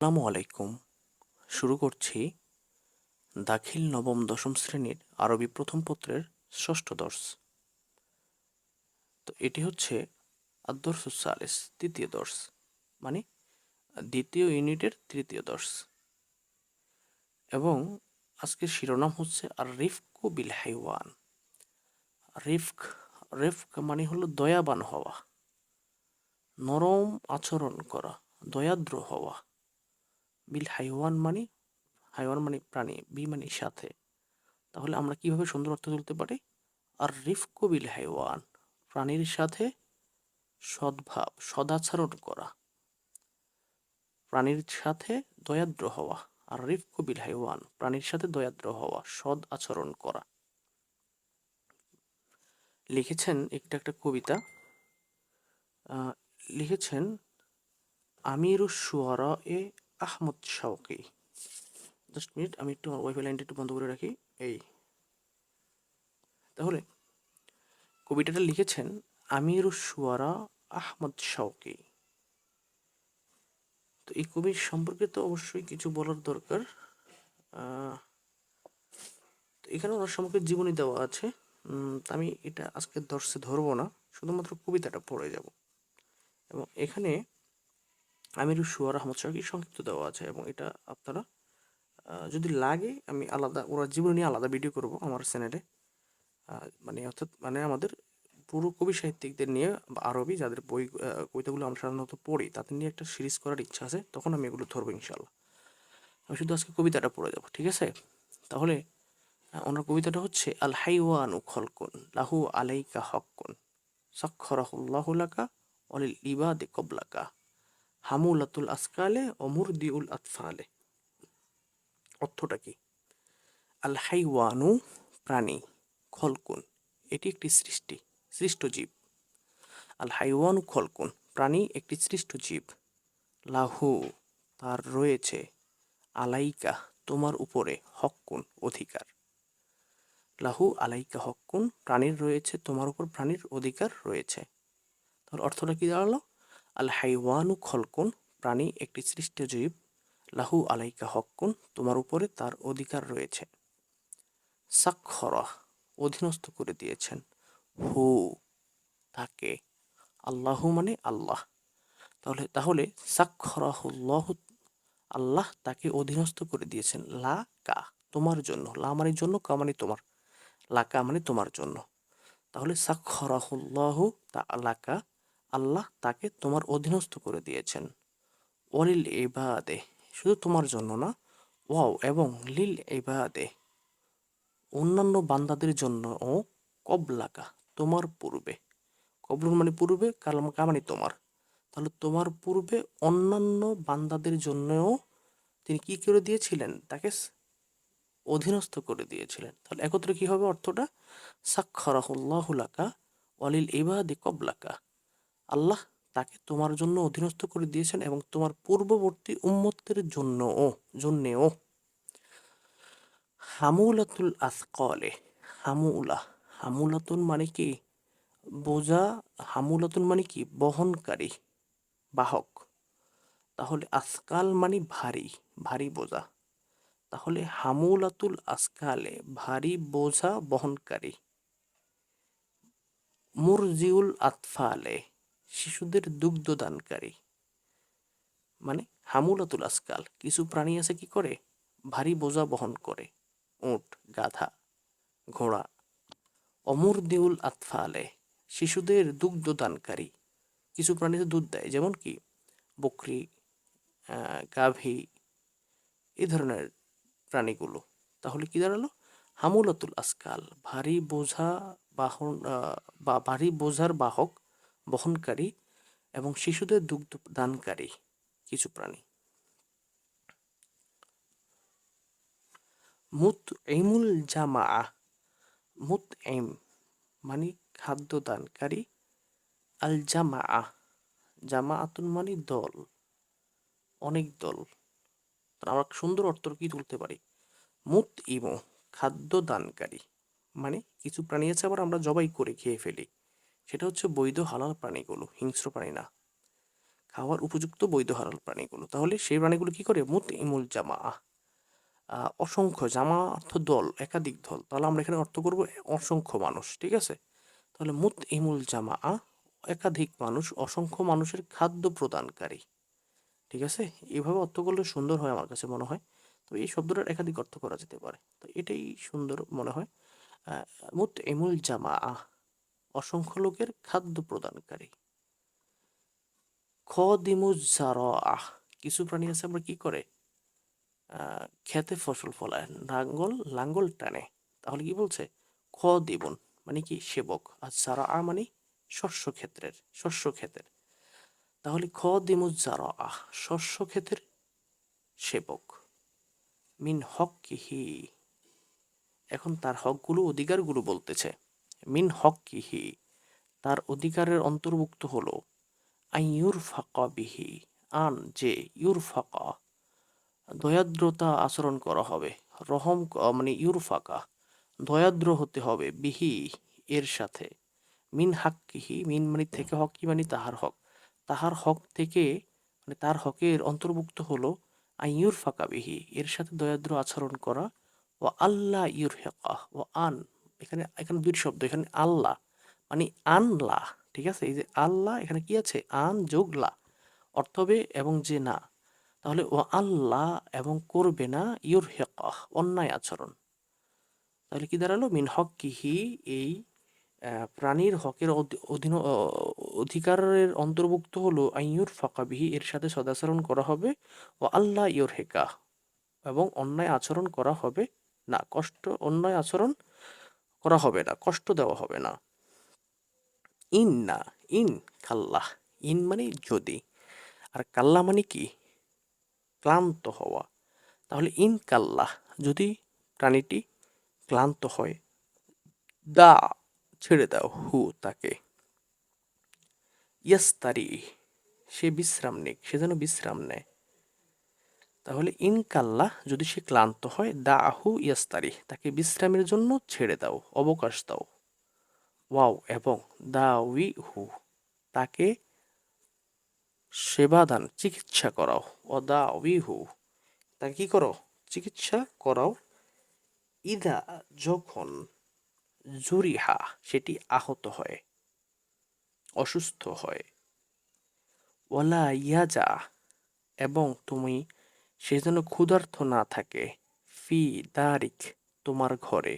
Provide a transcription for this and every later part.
আসসালামু আলাইকুম। শুরু করছি দাখিল নবম দশম শ্রেণির আরবি প্রথম পত্রের ষষ্ঠ দর্শ। তো এটি হচ্ছে আদর্শালেস তৃতীয় দর্শ মানে দ্বিতীয় ইউনিটের তৃতীয় দর্শ। এবং আজকের শিরোনাম হচ্ছে আর রিফকু বিল হাইওয়ান। রিফক রিফক মানে হলো দয়াবান হওয়া, নরম আচরণ করা, দয়াদ্র হওয়া। বিল হাইওয়ান মানে হাইওয়ান মানে প্রাণী বি মানে সাথে। তাহলে আমরা কীভাবে সুন্দর অর্থ তুলতে পারি? আর রিফকু বিল হাইওয়ান প্রাণীর সাথে সদ্ভাব, সদাচরণ করা। প্রাণীর সাথে দয়াদ্র হওয়া, আর রিফকু বিল হাইওয়ান প্রাণীর সাথে দয়াদ্র হওয়া, সদ আচরণ করা। লিখেছেন একটা একটা কবিতা লিখেছেন আমিরুস সুয়ারা এ আহমদ শাওকি। জাস্ট মিনিট আমি একটু ওয়াইফাই লাইনটা একটু বন্ধ করে রাখি। এই। তাহলে, কবিতাটা লিখেছেন আমিরুস সুয়ারা আহমদ শাওকি। তো এই কবির সম্পর্কে তো অবশ্যই কিছু বলার দরকার। তো এখানে ওনার সম্পর্কে জীবনী দেওয়া আছে। আমি এটা আজকে দর্শে ধরবো না। শুধুমাত্র কবিতাটা পড়ে যাব। এবং এখানে আমির সুয়ার আহমদ শাহকে সংক্ষিপ্ত দেওয়া আছে এবং এটা আপনারা যদি লাগে, আমি আলাদা, ওরা জীবন নিয়ে আলাদা ভিডিও করব আমার চ্যানেলে মানে অর্থাৎ মানে আমাদের পুরো কবি সাহিত্যিকদের নিয়ে আরবি যাদের বই কবিতাগুলো আমরা সাধারণত পড়ি, তাদের নিয়ে একটা সিরিজ করার ইচ্ছা আছে, তখন আমি এগুলো ধরবো ইনশাল্লাহ আমি শুধু আজকে কবিতাটা পড়ে যাব, ঠিক আছে? তাহলে ওনার কবিতাটা হচ্ছে, আল হাইওয়ানু খলকুন, লাহু আলাইকা হকুন সাক্ষরাহুল্লাহুলাকা অলিল ইবাদে কবলাকা। হামুলাতুল আসকালে অমুরদিউল আতফালে। অর্থটা কি? আল হাইওয়ানু প্রাণী, খলকুন। এটি একটি সৃষ্টি, সৃষ্ট জীব। আল হাইওয়ানু খলকুন, প্রাণী একটি সৃষ্ট জীব। লাহু, তার রয়েছে। আলাইকা, তোমার উপরে হকুন অধিকার। লাহু, আলাইকা হকুন প্রাণীর রয়েছে, তোমার উপর প্রাণীর অধিকার রয়েছে। তাহলে অর্থটা কি দাঁড়াল? আল হাইওয়ানু খলকুন, প্রাণী একটি সৃষ্ট জীব। লাহু আলাইকা হকুন তোমার উপরে তার অধিকার রয়েছে। সাক্ষরা অধীনস্থ করে দিয়েছেন। হু, তাকে আল্লাহু মানে আল্লাহ। তাহলে তাহলে সাক্ষরাহুল্লাহ, আল্লাহ তাকে অধীনস্থ করে দিয়েছেন। লা কা, তোমার জন্য। লা মানে জন্য, কা মানে তোমার। লাকা মানে তোমার জন্য। তাহলে সাক্ষরাহুল্লাহ তা আলাকা আল্লাহ তাকে তোমার অধীনস্থ করে দিয়েছেন। অলিল এবাদে শুধু তোমার জন্য না, ওয়াও এবং লিল এবাদে অন্যান্য বান্দাদের জন্য ও কবলাকা, তোমার পূর্বে। কবলুন মানে পূর্বে কালাম কামানি তোমার। তাহলে তোমার পূর্বে অন্যান্য বান্দাদের জন্যও তিনি কি করে দিয়েছিলেন? তাকে অধীনস্থ করে দিয়েছিলেন। তাহলে একত্রে কি হবে অর্থটা? সাক্ষরাহুল্লাহুলাকা অলিল ইবাদে কবলাকা। আল্লাহ তাকে তোমার জন্য অধীনস্থ করে দিয়েছেন এবং তোমার পূর্ববর্তী উম্মতের জন্যও, জন্যেও। হামুলাতুল আসকলে, হামুলা। হামুলাতুন মানে কি? বোঝা, হামুলাতুন মানে কি? বহনকারী, বাহক। তাহলে আসকাল মানে ভারী ভারী বোঝা। তাহলে হামুলাতুল আসকালে, ভারী বোঝা, বহনকারী। মুরজিউল আতফালে শিশুদের দুগ্ধ দানকারী মানে হামুলাতুল আসকাল, কিছু প্রাণী আছে কি করে? ভারী বোঝা বহন করে। উট, গাধা, ঘোড়া। অমর দেউল আতফালে, শিশুদের দুগ্ধ দানকারী কিছু প্রাণীতে দুধ দেয়, যেমন কি? বকরি গাভী এই ধরনের প্রাণীগুলো। তাহলে কি দাঁড়াল? হামুলাতুল আসকাল, ভারী বোঝা বাহন বা, ভারী বোঝার বাহক বহনকারী এবং শিশুদের দুগ্ধ দানকারী কিছু প্রাণী। মুত এমুল জামা মুত এম মানে খাদ্য দানকারী। আল জামা জামা আতুন মানে দল। অনেক দল। আমরা সুন্দর অর্থ কি তুলতে পারি? মুত ইমো খাদ্য দানকারী। মানে কিছু প্রাণী আছে আবার আমরা জবাই করে খেয়ে ফেলি। সেটা হচ্ছে বৈধ হালাল প্রাণীগুলো, হিংস্র প্রাণী না। খাওয়ার উপযুক্ত বৈধ হালাল প্রাণীগুলো। তাহলে সেই প্রাণীগুলো কি করে? মুত ইমুল জামা অসংখ্য জামা অর্থ দল, একাধিক দল। তাহলে আমরা এখানে অর্থ করব অসংখ্য মানুষ, ঠিক আছে? তাহলে মুত ইমুল জামা একাধিক মানুষ, অসংখ্য মানুষের খাদ্য প্রদানকারী। ঠিক আছে? এইভাবে অর্থ করলে সুন্দর হয় আমার কাছে মনে হয়। তো এই শব্দটার একাধিক অর্থ করা যেতে পারে। তো এটাই সুন্দর মনে হয়। মুত ইমুল জামা অসংখ্য লোকের খাদ্য প্রদানকারী। খ আহ কিছু প্রাণী আছে আমরা কি করে? খেতে ফসল ফলায়, লাঙ্গল লাঙ্গল টানে। তাহলে কি বলছে? খ দিবন মানে কি? সেবক। আর জারা আ মানে শস্য ক্ষেত্রের শস্য ক্ষেতের তাহলে খ দিমুজ জারা আহ শস্য ক্ষেতের সেবক। মিন হক কিহি এখন তার হকগুলো, অধিকারগুলো বলতেছে। মিন হক কিহি তার অধিকারের অন্তর্ভুক্ত হলো আই ইউর ফাঁকা বিহি, আন যে ইউর ফাঁকা দয়াদ্রতা আচরণ করা হবে, রহম মানে ইউর ফাঁকা দয়াদ্র হতে হবে বিহি, এর সাথে। মিন হাক্কিহি, মিন মানে থেকে হক কি মানে তাহার হক তাহার হক থেকে মানে তার হকের অন্তর্ভুক্ত হলো আইয়ুর ফাঁকা বিহি, এর সাথে দয়াদ্র আচরণ করা ও আল্লাহ ইউর হেকা ও আন এখানে এখানে দুই শব্দ, এখানে আল্লাহ মানে আনলা, ঠিক আছে? এই যে আল্লাহ, এখানে কি আছে? আন যোগলা অর্থ হবে এবং যে না। তাহলে ও আল্লাহ এবং করবে না ইউর হেকা অন্যায় আচরণ। তাহলে কি দাঁড়াল? মিন হক কিহি এই প্রাণীর হকের অধীন অধিকারের অন্তর্ভুক্ত হলো আইয়ুর ফাঁকাবিহি এর সাথে সদাচরণ করা হবে ও আল্লাহ ইউর হেকা এবং অন্যায় আচরণ করা হবে না। কষ্ট, অন্যায় আচরণ করা হবে না, কষ্ট দেওয়া হবে না। ইন না ইন কাল্লাহ, ইন মানে যদি, আর কাল্লা মানে কি? ক্লান্ত হওয়া। তাহলে ইন কাল্লাহ, যদি প্রাণীটি ক্লান্ত হয়, দা ছেড়ে দাও হু তাকে। ইয়াস্তারি সে বিশ্রাম নিক, সে যেন বিশ্রাম নেয়। তাহলে ইনকাল্লা যদি সে ক্লান্ত হয় দা আহু ইয়াস্তারি তাকে বিশ্রামের জন্য ছেড়ে দাও, অবকাশ দাও। ওয়াও, এবং দা উই হু তাকে সেবাদান চিকিৎসা করাও। ও দা উই হু তাকে কি করো? চিকিৎসা করাও। ইদা যখন জুরিহা, সেটি আহত হয়, অসুস্থ হয়। ওলা ইয়াজা, এবং তুমি সে যেন ক্ষুধার্থ না থাকে। ফি দারিক, তোমার ঘরে।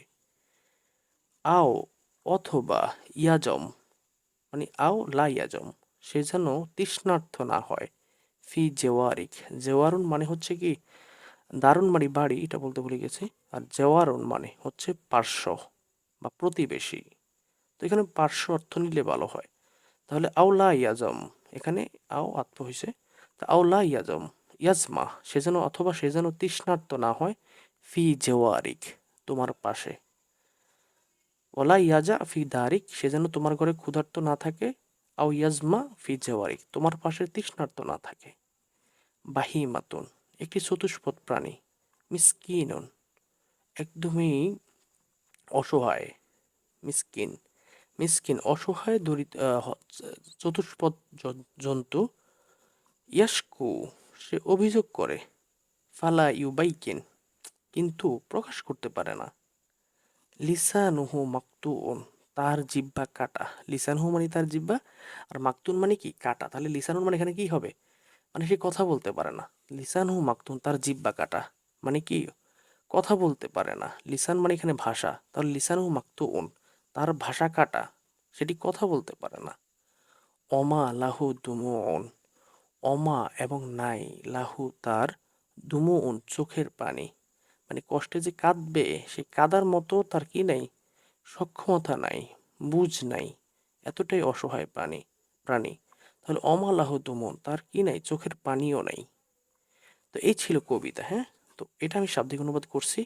আও, অথবা ইয়াজম মানে আও লা ইয়াজম সে যেন তৃষ্ণার্থ না হয়। ফি জেওয়ারিক, জেওয়ারুন মানে হচ্ছে কি, দারুণ মানে বাড়ি, এটা বলতে ভুলে গেছি। আর জেওয়ারুন মানে হচ্ছে পার্শ্ব বা প্রতিবেশী। তো এখানে পার্শ্ব অর্থ নিলে ভালো হয়। তাহলে আউলা ইয়াজম, এখানে আও আত্ম হয়েছে তা আউলা ইয়াজম ইয়াজমা, সে যেন অথবা সে যেন তৃষ্ণার্ত না হয়, ফি জেওয়ারিক, তোমার পাশে। ওলা ইয়াজা ফি দারিক, সে যেন তোমার ঘরে ক্ষুধার্ত না থাকে, আও ইয়াজমা ফি জেওয়ারিক, তোমার পাশে তৃষ্ণার্ত না থাকে। বাহিমাতুন, একটি চতুষ্পদ প্রাণী, মিসকিনন, একদমই অসহায়, মিসকিন মিসকিন, অসহায় দরিদ্র চতুষ্পদ জন্তু ইয়াসকু সে অভিযোগ করে, ফালা ইউবাইকিন কিন্তু প্রকাশ করতে পারে না। লিসানুহু মাকতুন তার জিব্বা কাটা। লিসানুহু মানে তার জিব্বা আর মাকতুন মানে কি? কাটা। তাহলে লিসানুন মানে এখানে কি হবে? মানে সে কথা বলতে পারে না। লিসানুহু মাকতুন তার জিব্বা কাটা। মানে কি? কথা বলতে পারে না। লিসান মানে এখানে ভাষা। তাহলে লিসানু মাকতুন তার ভাষা কাটা। সেটি কথা বলতে পারে না। অমা লাহু দুমুন অমা এবং নাই, লাহু তার দুমুন চোখের পানি। মানে কষ্টে যে কাঁদবে, সে কাদার মতো তার কি নাই? সক্ষমতা নাই, বুঝ নাই, এতটাই অসহায় প্রাণী প্রাণী। তাহলে অমা, লাহু দুমন তার কি নাই? চোখের পানিও নাই। তো এই ছিল কবিতা হ্যাঁ? তো এটা আমি শাব্দিক অনুবাদ করছি।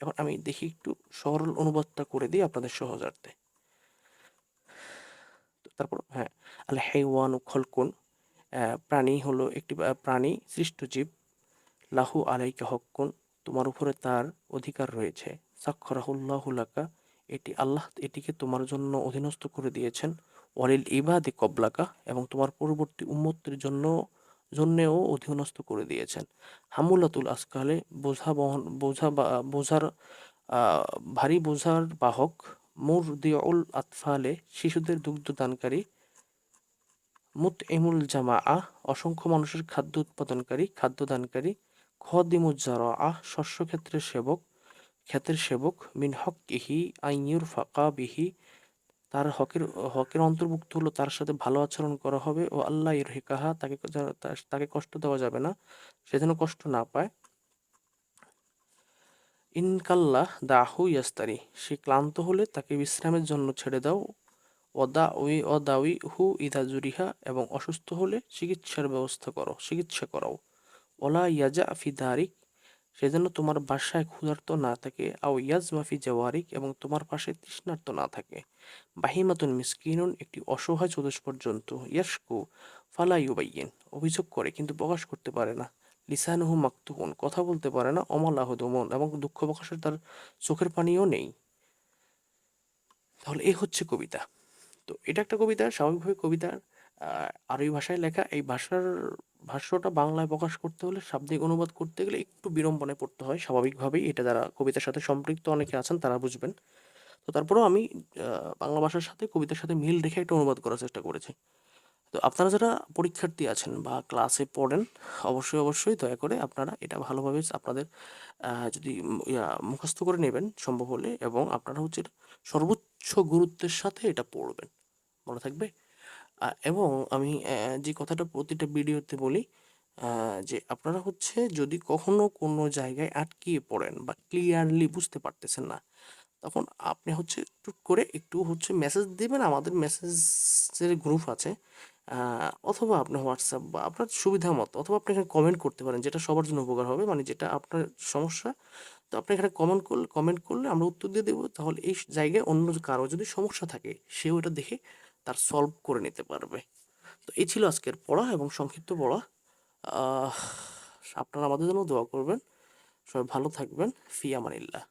এখন আমি দেখি একটু সরল অনুবাদটা করে দিই আপনাদের সহজার্থে। তারপর হ্যাঁ আল হেওয়ান খলকুন প্রাণী হলো একটি প্রাণী সৃষ্ট জীব। লাহু আলাইকা হকুন তোমার উপরে তার অধিকার রয়েছে। সাক্ষরাহুল্লাহুলাকা এটি আল্লাহ এটিকে তোমার জন্য অধীনস্থ করে দিয়েছেন। ওয়ালিল ইবাদি কবলাকা, এবং তোমার পরবর্তী উন্মত্তির জন্য, জন্যেও অধীনস্থ করে দিয়েছেন। হামুলাতুল আসকালে, বোঝা বহন, বোঝা বোঝার ভারী বোঝার বাহক। মুর দিউল আতফালে, শিশুদের দুগ্ধদানকারী মুত এমুল জামা আহ অসংখ্য মানুষের খাদ্য উৎপাদনকারী, খাদ্যদানকারী খদিমুজ্জারা আহ শস্য ক্ষেত্রের সেবক, ক্ষেতের সেবক, মিন হক ইহি আইয়ুর ফাঁকা বিহি। তার হকের হকের অন্তর্ভুক্ত হলো তার সাথে ভালো আচরণ করা হবে ও আল্লাহ ইরহিকাহা তাকে তাকে কষ্ট দেওয়া যাবে না, সে যেন কষ্ট না পায়। ইনকাল্লাহ দাহু ইয়াস্তারি, সে ক্লান্ত হলে তাকে বিশ্রামের জন্য ছেড়ে দাও। অদা উই অদাউই হু ইদা জুরিহা এবং অসুস্থ হলে চিকিৎসার ব্যবস্থা করো, চিকিৎসা করাও। ওলা ইয়াজা ফি দারিক, সেজন্য তোমার বাসায় ক্ষুধার্ত না থাকে। আও ইয়াজ মাফি জাওয়ারিক এবং তোমার পাশে তৃষ্ণার্ত না থাকে। বাহিমাতুন মিসকিনুন, একটি অসহায় চতুষ্পদ জন্তু ইয়াসকু ফালা ইউবাইয়েন। অভিযোগ করে, কিন্তু প্রকাশ করতে পারে না। লিসানুহু মাকতুহুন কথা বলতে পারে না। অমালাহ দমন এবং দুঃখ প্রকাশের তার চোখের পানিও নেই। তাহলে এই হচ্ছে কবিতা। তো এটা একটা কবিতা, স্বাভাবিকভাবে কবিতার আরবি ভাষায় লেখা এই ভাষার, ভাষ্যটা বাংলায় প্রকাশ করতে হলে শাব্দিক অনুবাদ করতে গেলে একটু বিড়ম্বনায় পড়তে হয় স্বাভাবিকভাবেই। এটা যারা কবিতার সাথে সম্পৃক্ত অনেকে আছেন তারা বুঝবেন। তো তারপরেও আমি বাংলা ভাষার সাথে কবিতার সাথে মিল রেখে একটা অনুবাদ করার চেষ্টা করেছি। তো আপনারা যারা পরীক্ষার্থী আছেন বা ক্লাসে পড়েন, অবশ্যই অবশ্যই দয়া করে আপনারা এটা ভালোভাবে আপনাদের যদি মুখস্থ করে নেবেন সম্ভব হলে এবং আপনারা হচ্ছে সর্বোচ্চ গুরুত্বের সাথে এটা পড়বেন। মনে থাকবে? এবং আমি যে কথাটা প্রতিটা ভিডিওতে বলি যে আপনারা হচ্ছে যদি কখনো কোনো জায়গায় আটকিয়ে পড়েন বা ক্লিয়ারলি বুঝতে পারতেছেন না, তখন আপনি হচ্ছে টুক করে একটু হচ্ছে মেসেজ দিবেন, আমাদের মেসেজের গ্রুপ আছে অথবা আপনি হোয়াটসঅ্যাপ বা আপনার সুবিধা মতো, অথবা আপনি এখানে কমেন্ট করতে পারেন, যেটা সবার জন্য উপকার হবে মানে যেটা আপনার সমস্যা তো আপনি এখানে কমেন্ট করলে কমেন্ট করলে আমরা উত্তর দিয়ে দেবো। তাহলে এই জায়গায় অন্য কারও যদি সমস্যা থাকে, সেও এটা দেখে তার সলভ করে নিতে পারবে। তো এই ছিল আজকের পড়া এবং সংক্ষিপ্ত পড়া। আপনারা আমাদের জন্য দোয়া করবেন। সবাই ভালো থাকবেন। ফি আমানিল্লাহ।